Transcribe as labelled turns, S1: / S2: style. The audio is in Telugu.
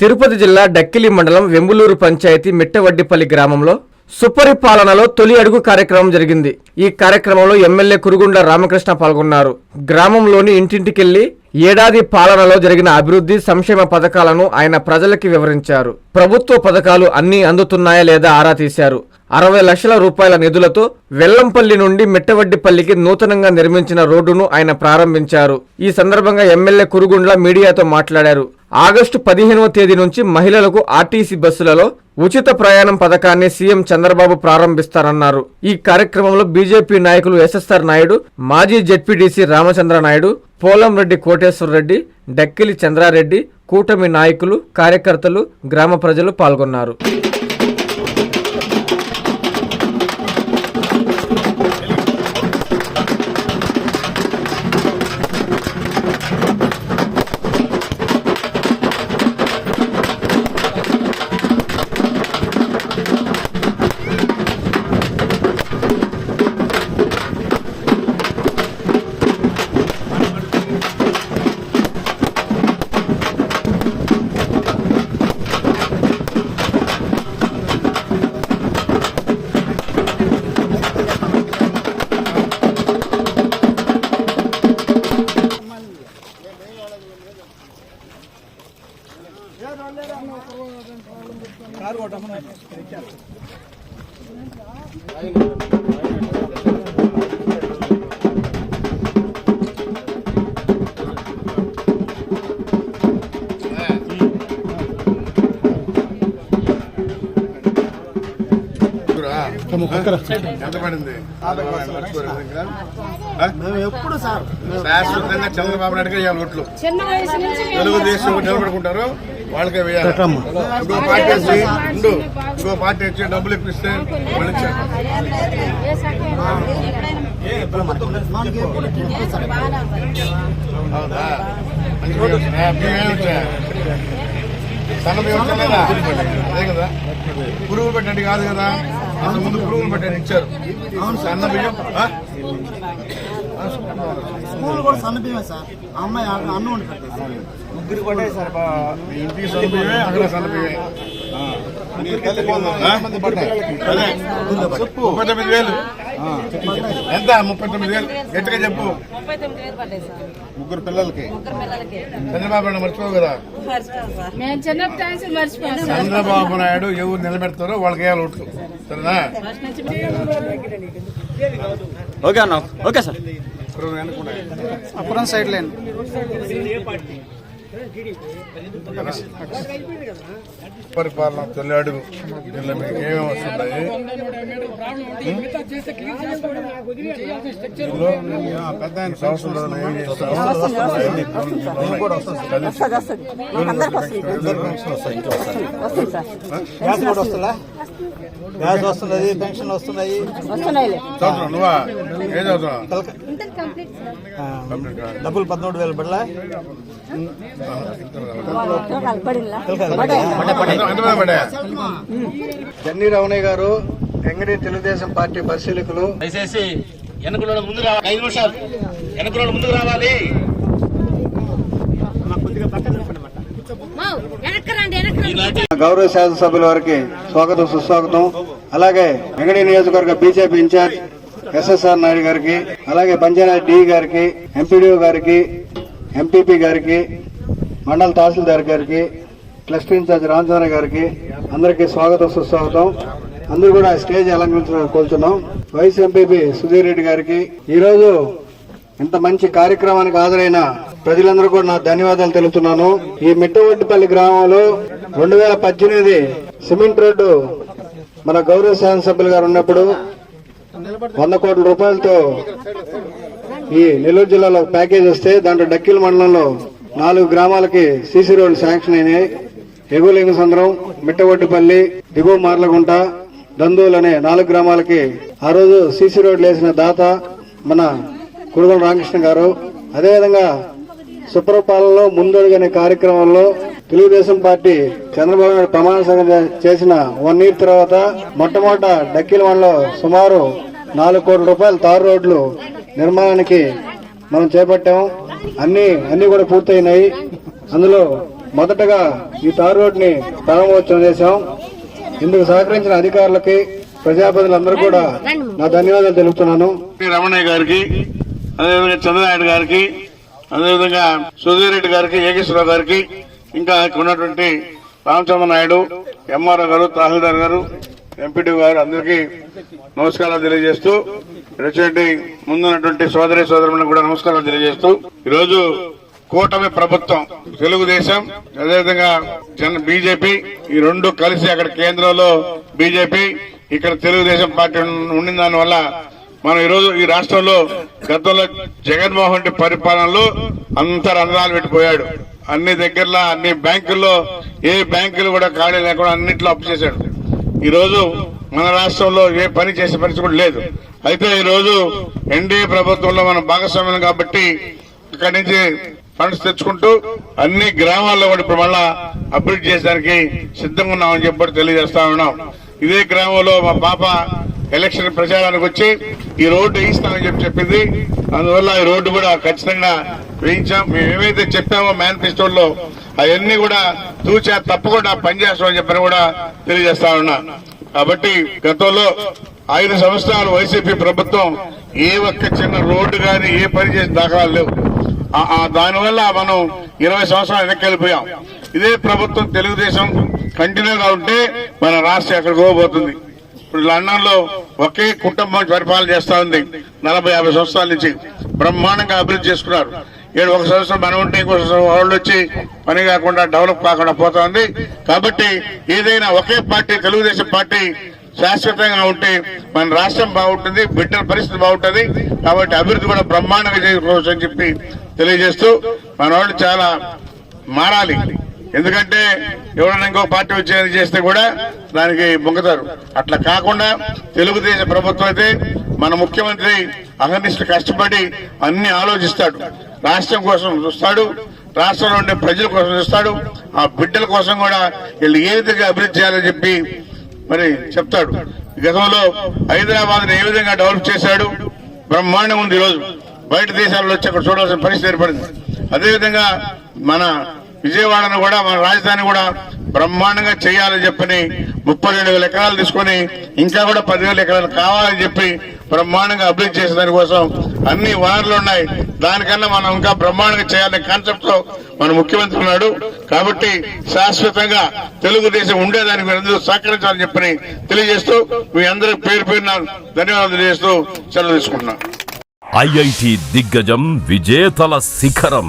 S1: తిరుపతి జిల్లా డక్కిలి మండలం వెంబులూరు పంచాయతీ మిట్టవడ్డిపల్లి గ్రామంలో సుపరిపాలనలో తొలి అడుగు కార్యక్రమం జరిగింది. ఈ కార్యక్రమంలో ఎమ్మెల్యే కురుగుండ రామకృష్ణ పాల్గొన్నారు. గ్రామంలోని ఇంటింటికెళ్ళి ఏడాది పాలనలో జరిగిన అభివృద్ధి సంక్షేమ పథకాలను ఆయన ప్రజలకి వివరించారు. ప్రభుత్వ పథకాలు అన్నీ అందుతున్నాయా లేదా ఆరా తీశారు. అరవై లక్షల రూపాయల నిధులతో వెల్లంపల్లి నుండి మిట్టవడ్డిపల్లికి నూతనంగా నిర్మించిన రోడ్డును ఆయన ప్రారంభించారు. ఈ సందర్భంగా ఎమ్మెల్యే కురుగుండ్ల మీడియాతో మాట్లాడారు. ఆగస్టు పదిహేనవ తేదీ నుంచి మహిళలకు ఆర్టీసీ బస్సులలో ఉచిత ప్రయాణం పథకాన్ని సీఎం చంద్రబాబు ప్రారంభిస్తారన్నారు. ఈ కార్యక్రమంలో బీజేపీ నాయకులు ఎస్ఎస్ఆర్ నాయుడు మాజీ జెడ్పీటీసీ రామచంద్ర నాయుడు పోలంరెడ్డి కోటేశ్వర రెడ్డి డక్కిలి చంద్రారెడ్డి కూటమి నాయకులు కార్యకర్తలు గ్రామ ప్రజలు పాల్గొన్నారు.
S2: ఎప్పుడు సార్.
S3: శాశ్వతంగా చంద్రబాబు నాయుడు గారు ఇవాళ ఓట్లు.
S4: చిన్న వయసు నుంచి
S3: తెలుగుదేశం నిలబడుకుంటారు వాళ్ళకే వేయాలి. ఇంకో పార్టీ వచ్చి ఉండు. ఇంకో పార్టీ వచ్చి డబ్బులు ఇప్పిస్తే వాళ్ళు అవునా? అదే కదా. పురుగులు పెట్టండి కాదు కదా. ముందు పురుగులు పెట్టండి ఇచ్చారు. సన్న బియ్యం. ఆ?
S2: స్కూల్ కూడా సన్న బియ్యమే సార్. అమ్మాయి అన్నం వండి పెట్టేసి
S3: ముగ్గురు కొట్టే సార్. ఇంటికి సన్న బియ్యమే అక్కడ సన్న బియ్యమే? అదే. ముప్పై తొమ్మిది వేలు. ఎంత? ముప్పై తొమ్మిది వేలు. గట్టిగా చెప్పు.
S4: ముప్పై తొమ్మిది వేలు పడ్డాయి సార్.
S3: ముగ్గురు పిల్లలకి.
S4: ముగ్గురు పిల్లలకి.
S3: చంద్రబాబు నాయుడు మర్చిపోవు కదా. చంద్రబాబు నాయుడు ఎవరు నిలబెడతారో వాళ్ళకి వేయాలి ఓట్లు. సరేనా
S5: ఓకే అన్న ఓకే సార్.
S2: అప్పురం సైడ్ లైన్
S3: పరిపాలన తొలి అడుగు దీనిలో మీకు ఏమేమి వస్తున్నాయి ఆయన సంవత్సరం ఏం
S2: గ్యాస్ వస్తున్నది పెన్షన్ వస్తున్నాయి. డబ్బులు పదమూడు వేలు పడలా?
S6: జన్ని రమణయ్య గారు ఎంగడి తెలుగుదేశం పార్టీ పరిశీలకులు.
S5: దయచేసి వెనకలో ముందు రావాలి. ఐదు నిమిషాలు. వెనకలో ముందుకు రావాలి.
S4: వెనక్కి రండి.
S6: గౌరవ శాసనసభ్యుల వారికి స్వాగతం సుస్వాగతం. అలాగే వెంగడి నియోజకవర్గ బీజేపీ ఇన్ఛార్జ్ ఎస్ఎస్ఆర్ నాయుడు గారికి అలాగే బంజారా డి గారికి ఎంపీడీఓ గారికి ఎంపీపీ గారికి మండల తహసీల్దార్ గారికి క్లస్టర్ ఇన్ఛార్జ్ రామచంద్ర గారికి అందరికీ స్వాగతం సుస్వాగతం. అందరూ కూడా స్టేజ్ అలంకరించడం కోరుతున్నాం వైస్ ఎంపీపీ సుధీర్ రెడ్డి గారికి. ఈరోజు ఇంత మంచి కార్యక్రమానికి హాజరైన ప్రజలందరూ కూడా నా ధన్యవాదాలు తెలుపుతున్నాను. ఈ మిట్టవడ్డిపల్లి గ్రామంలో రెండు వేల పద్దెనిమిది సిమెంట్ రోడ్డు మన గౌరవ శాసనసభ్యులు గారు ఉన్నప్పుడు వంద కోట్ల రూపాయలతో ఈ నెల్లూరు జిల్లాలో ప్యాకేజ్ వస్తే దాంట్లో డక్కిల్ మండలంలో నాలుగు గ్రామాలకి సీసీ రోడ్లు శాంక్షన్ అయినాయి. ఎగులింగ సంద్రం మిట్టవడ్డిపల్లి దిగువ మార్లగుంట దందూలు అనే నాలుగు గ్రామాలకి ఆ రోజు సీసీ రోడ్లు వేసిన దాత మన కురుదల రామకృష్ణ గారు. అదేవిధంగా సుప్రపాలనలో ముందడుగనే కార్యక్రమంలో తెలుగుదేశం పార్టీ చంద్రబాబు నాయుడు ప్రమాణ స్వీకారం చేసిన వన్ ఇయర్ తర్వాత మొట్టమొదట డక్కిల మండలో సుమారు నాలుగు కోట్ల రూపాయల తారు రోడ్లు నిర్మాణానికి మనం చేపట్టాం. అన్ని అన్ని కూడా పూర్తయినాయి. అందులో మొదటగా ఈ తారు రోడ్ని ప్రారంభోత్సవం చేశాం. ఇందుకు సహకరించిన అధికారులకి ప్రజాప్రతినిధులందరూ కూడా నా ధన్యవాదాలు తెలుపుతున్నాను.
S3: రమణయ్య గారికి అదేవిధంగా చంద్రనాయుడు గారికి అదేవిధంగా సుధీర్ రెడ్డి గారికి యోగేశ్వరరావు గారికి ఇంకా ఉన్నటువంటి రామచంద్ర నాయుడు ఎంఆర్ఓ గారు తహసీల్దార్ గారు ఎంపీటీ గారు అందరికీ నమస్కారాలు తెలియజేస్తూ ఇక్కడ ముందున్నటువంటి సోదరి సోదరులకు కూడా నమస్కారాలు తెలియజేస్తూ ఈరోజు కూటమి ప్రభుత్వం తెలుగుదేశం అదేవిధంగా జన బీజేపీ ఈ రెండు కలిసి అక్కడ కేంద్రంలో బీజేపీ ఇక్కడ తెలుగుదేశం పార్టీ ఉండిన దాని వల్ల మనం ఈరోజు ఈ రాష్ట్రంలో గతంలో జగన్మోహన్ రెడ్డి పరిపాలనలో అంత రంధ్రాలు పెట్టిపోయాడు అన్ని దగ్గరలో అన్ని బ్యాంకుల్లో ఏ బ్యాంకులు కూడా ఖాళీ లేకుండా అన్నింటిలో అప్పు చేశాడు. ఈరోజు మన రాష్ట్రంలో ఏ పని చేసే పరిస్థితి కూడా లేదు. అయితే ఈరోజు ఎన్డీఏ ప్రభుత్వంలో మనం భాగస్వామ్యం కాబట్టి ఇక్కడి నుంచి ఫండ్స్ తెచ్చుకుంటూ అన్ని గ్రామాల్లో కూడా ఇప్పుడు మళ్ళా అభివృద్ధి చేసేదానికి సిద్ధంగా ఉన్నామని చెప్పి తెలియజేస్తా ఉన్నాం. ఇదే గ్రామంలో మా పాప ఎలక్షన్ ప్రచారానికి వచ్చి ఈ రోడ్డు వేయిస్తామని చెప్పి చెప్పింది. అందువల్ల ఈ రోడ్డు కూడా ఖచ్చితంగా వేయించాం. మేము ఏమైతే చెప్పామో మేనిఫెస్టోల్లో అవన్నీ కూడా తూచా తప్పకుండా పనిచేస్తామని చెప్పని కూడా తెలియజేస్తా ఉన్నా. కాబట్టి గతంలో ఐదు సంవత్సరాలు వైసీపీ ప్రభుత్వం ఏ ఒక్క చిన్న రోడ్డు కానీ ఏ పని చేసిన దాఖలాలు లేవు. దానివల్ల మనం ఇరవై సంవత్సరాలు వెనక్కి వెళ్ళిపోయాం. ఇదే ప్రభుత్వం తెలుగుదేశం కంటిన్యూగా ఉంటే మన రాష్ట్రం ఎక్కడికి పోబోతుంది ఇప్పుడు లండన్లో ఒకే కుటుంబం పరిపాలన చేస్తా ఉంది. నలభై యాభై సంవత్సరాల నుంచి బ్రహ్మాండంగా అభివృద్ధి చేసుకున్నారు. ఏడు ఒక సంవత్సరం మనం ఉంటే ఇంకో సంవత్సరం వాళ్ళు వచ్చి పని కాకుండా డెవలప్ కాకుండా పోతా ఉంది. కాబట్టి ఏదైనా ఒకే పార్టీ తెలుగుదేశం పార్టీ శాశ్వతంగా ఉంటే మన రాష్ట్రం బాగుంటుంది బిడ్డల పరిస్థితి బాగుంటుంది. కాబట్టి అభివృద్ధి కూడా బ్రహ్మాండంగా చేసుకోవచ్చు అని చెప్పి తెలియజేస్తూ మన వాళ్ళు చాలా మారాలి. ఎందుకంటే ఎవరైనా ఇంకో పార్టీ వచ్చేది చేస్తే కూడా దానికి మొంగతారు. అట్లా కాకుండా తెలుగుదేశం ప్రభుత్వం అయితే మన ముఖ్యమంత్రి అహర్నిశలు కష్టపడి అన్ని ఆలోచిస్తాడు. రాష్ట్రం కోసం చూస్తాడు రాష్ట్రంలో ఉండే ప్రజల కోసం చూస్తాడు ఆ బిడ్డల కోసం కూడా వీళ్ళు ఏ విధంగా అభివృద్ధి చేయాలని చెప్పి మరి చెప్తాడు. గతంలో హైదరాబాద్ ఏ విధంగా డెవలప్ చేశాడు? బ్రహ్మాండం ఉంది ఈరోజు. బయట దేశాల్లో వచ్చి అక్కడ చూడాల్సిన పరిస్థితి ఏర్పడింది. అదేవిధంగా మన విజయవాడను కూడా మన రాజధాని కూడా బ్రహ్మాండంగా చేయాలని చెప్పని ముప్పై రెండు వేల ఎకరాలు తీసుకొని ఇంకా కూడా పదివేల ఎకరాలు కావాలని చెప్పి బ్రహ్మాండంగా అభివృద్ధి చేసే దానికోసం అన్ని వనరులు ఉన్నాయి. దానికన్నా మనం ఇంకా బ్రహ్మాండంగా చేయాలనే కాన్సెప్ట్తో మన ముఖ్యమంత్రి ఉన్నాడు. కాబట్టి శాశ్వతంగా తెలుగుదేశం ఉండేదానికి మీరు సహకరించాలని చెప్పని తెలియజేస్తూ మీ అందరి పేరు పేరున ధన్యవాదాలు తెలియజేస్తూ సెలవు తీసుకుంటున్నాను
S7: ఐఐటి దిగ్గజం విజేతల శిఖరం.